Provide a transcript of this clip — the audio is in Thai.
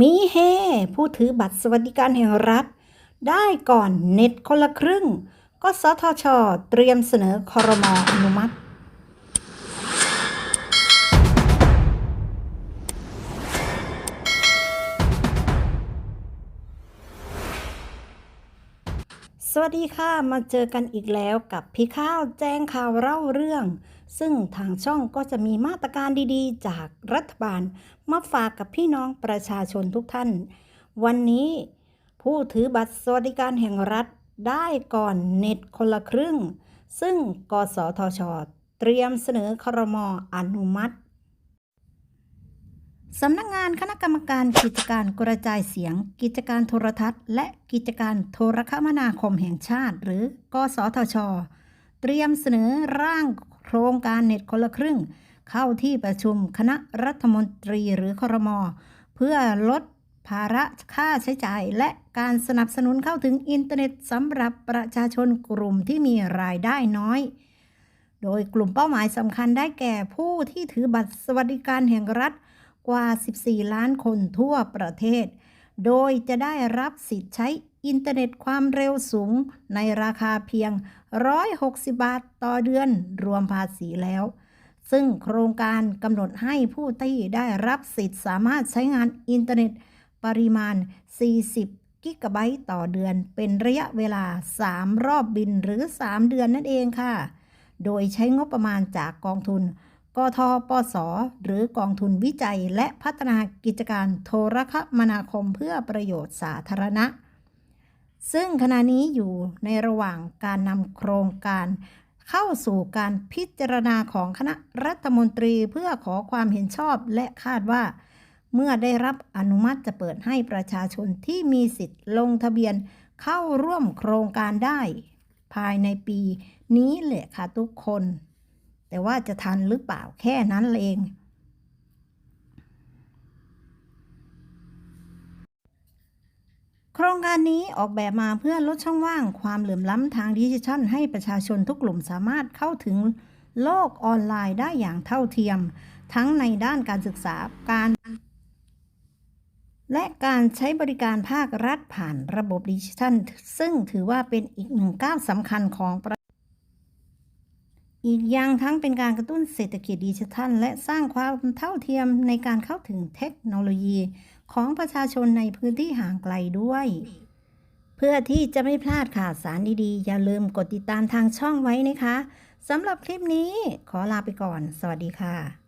มีเฮผู้ถือบัตรสวัสดิการแห่งรัฐ ได้ก่อนเน็ตคนละครึ่ง ก็สทช เตรียมเสนอคอรมออนุมัติ สวัสดีค่ะ มาเจอกันอีกแล้วกับพี่ข้าวแจ้งข่าวเล่าเรื่อง ซึ่งทางช่องก็จะมีมาตรการดีๆ จากรัฐบาล มาฝากกับพี่น้องประชาชนทุกท่าน วันนี้ผู้ถือบัตรสวัสดิการแห่งรัฐได้ก่อนเน็ตคนละครึ่ง ซึ่งกสทช เตรียมเสนอครมอนุมัติ สำนักงานคณะกรรมการกิจการกระจายเสียง กิจการโทรทัศน์ และกิจการโทรคมนาคมแห่งชาติ หรือ กสทช เตรียมเสนอร่างโครงการเน็ตคนละครึ่ง เข้าที่ประชุมคณะรัฐมนตรีหรือครมเพื่อลดภาระค่าใช้จ่าย และการสนับสนุนเข้าถึงอินเทอร์เน็ตสำหรับประชาชนกลุ่มที่มีรายได้น้อย โดยกลุ่มเป้าหมายสำคัญได้แก่ผู้ที่ถือบัตรสวัสดิการแห่งรัฐ กว่า 14 ล้านคนทั่วประเทศ โดยจะได้รับสิทธิ์ใช้อินเทอร์เน็ตความเร็วสูงในราคาเพียง 160 บาทต่อเดือนรวมภาษีแล้ว ซึ่งโครงการกำหนดให้ผู้ที่ได้รับสิทธิ์สามารถใช้งานอินเทอร์เน็ตปริมาณ 40 กิกะไบต์ต่อเดือน เป็นระยะเวลา 3 รอบบินหรือ 3 เดือนนั่นเองค่ะ โดยใช้งบประมาณจากกองทุน กทปส หรือกองทุนวิจัยและพัฒนากิจการโทรคมนาคมเพื่อประโยชน์สาธารณะ ซึ่งขณะนี้อยู่ในระหว่างการนำโครงการเข้าสู่การพิจารณาของคณะรัฐมนตรีเพื่อขอความเห็นชอบและคาดว่า เมื่อได้รับอนุมัติจะเปิดให้ประชาชนที่มีสิทธิ์ลงทะเบียนเข้าร่วมโครงการได้ ภายในปีนี้แหละค่ะทุกคน แต่ว่าจะทันหรือเปล่าแค่นั้นเองโครงการนี้ออกแบบมาเพื่อลดช่องว่างความเหลื่อมล้ำทางดิจิทัลให้ประชาชนทุกกลุ่มสามารถเข้าถึงโลกออนไลน์ได้อย่างเท่าเทียม ทั้งในด้านการศึกษาการ และการใช้บริการภาครัฐผ่านระบบดิจิทัล ซึ่งถือว่าเป็นอีกหนึ่งก้าวสำคัญของประ อีกอย่างทั้งเป็นการกระตุ้นเศรษฐกิจดิจิทัล และสร้างความเท่าเทียมในการเข้าถึงเทคโนโลยี ของประชาชนในพื้นที่ห่างไกลด้วย เพื่อที่จะไม่พลาดข่าวสารดีๆ อย่าลืมกดติดตามทางช่องไว้นะคะสำหรับคลิปนี้ขอลาไปก่อน สวัสดีค่ะ